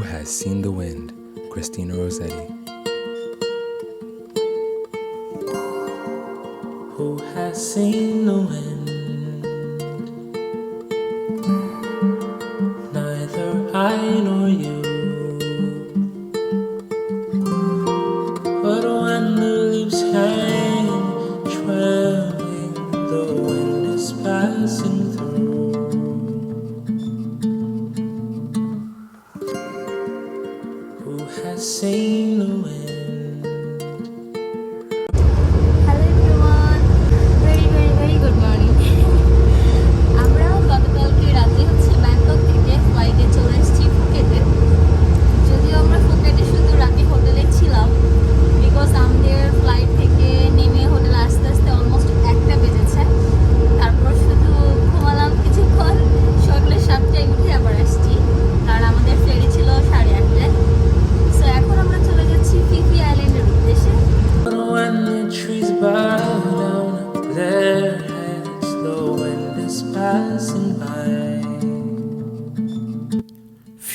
has seen the wind? Christina Rossetti. Who has seen the wind? Neither I nor you. But when the leaves hang trembling, the wind is passing seen the wind?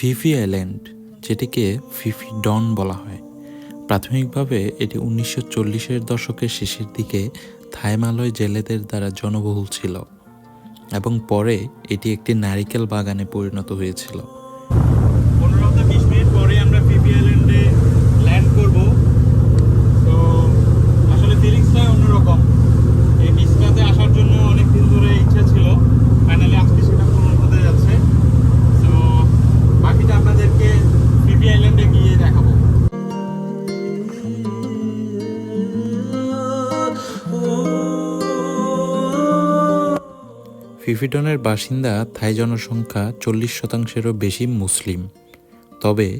Phi Phi island, যেটিকে Phi Phi Don বলা হয়। প্রাথমিকভাবে এটি উনিশশো চল্লিশের দশকের শেষের দিকে থাইমালয় জেলেদের দ্বারা জনবহুল ছিল এবং পরে এটি একটি নারিকেল বাগানে পরিণত হয়েছিল। ফিফিডনের বাসিন্দা থাই জনসংখ্যা চল্লিশ শতাংশেরও বেশি মুসলিম। তবে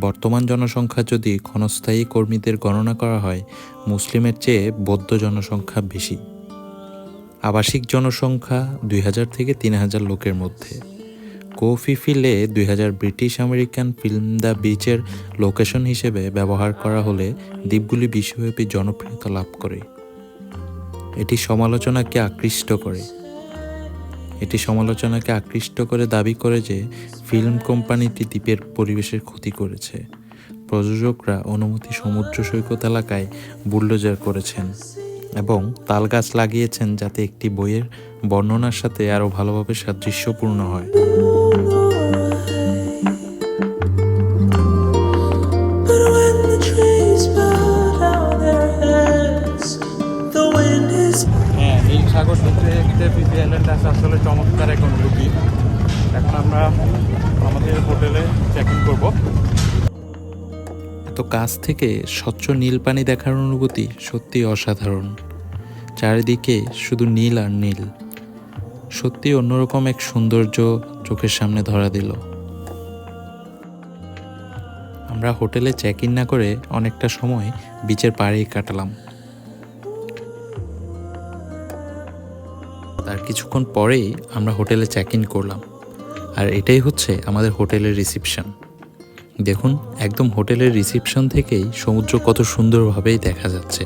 বর্তমান জনসংখ্যা যদি ক্ষণস্থায়ী কর্মীদের গণনা করা হয়, মুসলিমের চেয়ে বৌদ্ধ জনসংখ্যা বেশি। আবাসিক জনসংখ্যা দুই হাজার থেকে তিন হাজার লোকের মধ্যে। কোফিফিলে দুই হাজার ব্রিটিশ আমেরিকান ফিল্ম দ্য বিচের লোকেশন হিসেবে ব্যবহার করা হলে দ্বীপগুলি বিশ্বব্যাপী জনপ্রিয়তা লাভ করে। এটি সমালোচনাকে আকৃষ্ট করে। এটি সমালোচনাকে আকৃষ্ট করে দাবি করে যে ফিল্ম কোম্পানিটি দ্বীপের পরিবেশের ক্ষতি করেছে। প্রযোজকরা অনুমতি সমুদ্র সৈকত এলাকায় বুল্ডোজার করেছেন এবং তাল গাছ লাগিয়েছেন যাতে একটি বইয়ের বর্ণনার সাথে আরও ভালোভাবে সাদৃশ্যপূর্ণ হয়। সাগর দেখতে আইল্যান্ড আছে আসলে চমৎকার এক অনুভূতি এখন আমরা আমাদের হোটেলে চেক ইন করব। এত কাছ থেকে স্বচ্ছ নীল পানি দেখার অনুভূতি সত্যি অসাধারণ। চারিদিকে শুধু নীল আর নীল। সত্যি অন্যরকম এক সৌন্দর্য চোখের সামনে ধরা দিল। আমরা হোটেলে চেক ইন না করে অনেকটা সময় বিচের পাড়েই কাটালাম। তার কিছুক্ষণ পরেই আমরা হোটেলে চেক ইন করলাম। আর এটাই হচ্ছে আমাদের হোটেলের রিসিপশন দেখুন, একদম হোটেলের রিসিপশন থেকেই সমুদ্র কত সুন্দরভাবেই দেখা যাচ্ছে।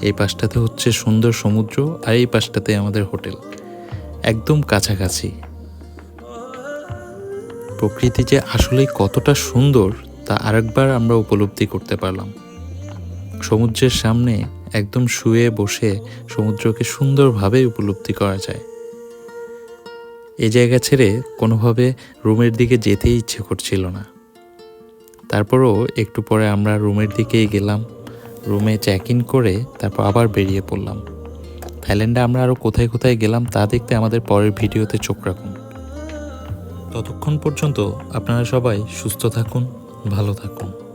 এই পাশটাতে হচ্ছে সুন্দর সমুদ্র আর এই পাশটাতে আমাদের হোটেল। একদম কাছাকাছি। প্রকৃতি যে আসলেই কতটা সুন্দর তা আরেকবার আমরা উপলব্ধি করতে পারলাম। সমুদ্রের সামনে একদম শুয়ে বসে সমুদ্রকে সুন্দরভাবে উপলব্ধি করা যায়। এই জায়গা ছেড়ে কোনোভাবে রুমের দিকে যেতেই ইচ্ছে করছিল না। তারপরও একটু পরে আমরা রুমের দিকেই গেলাম। রুমে চেক ইন করে তারপর আবার বেরিয়ে পড়লাম। থাইল্যান্ডে আমরা আরও কোথায় কোথায় গেলাম তা দেখতে আমাদের পরের ভিডিওতে চোখ রাখুন। ততক্ষণ পর্যন্ত আপনারা সবাই সুস্থ থাকুন, ভালো থাকুন।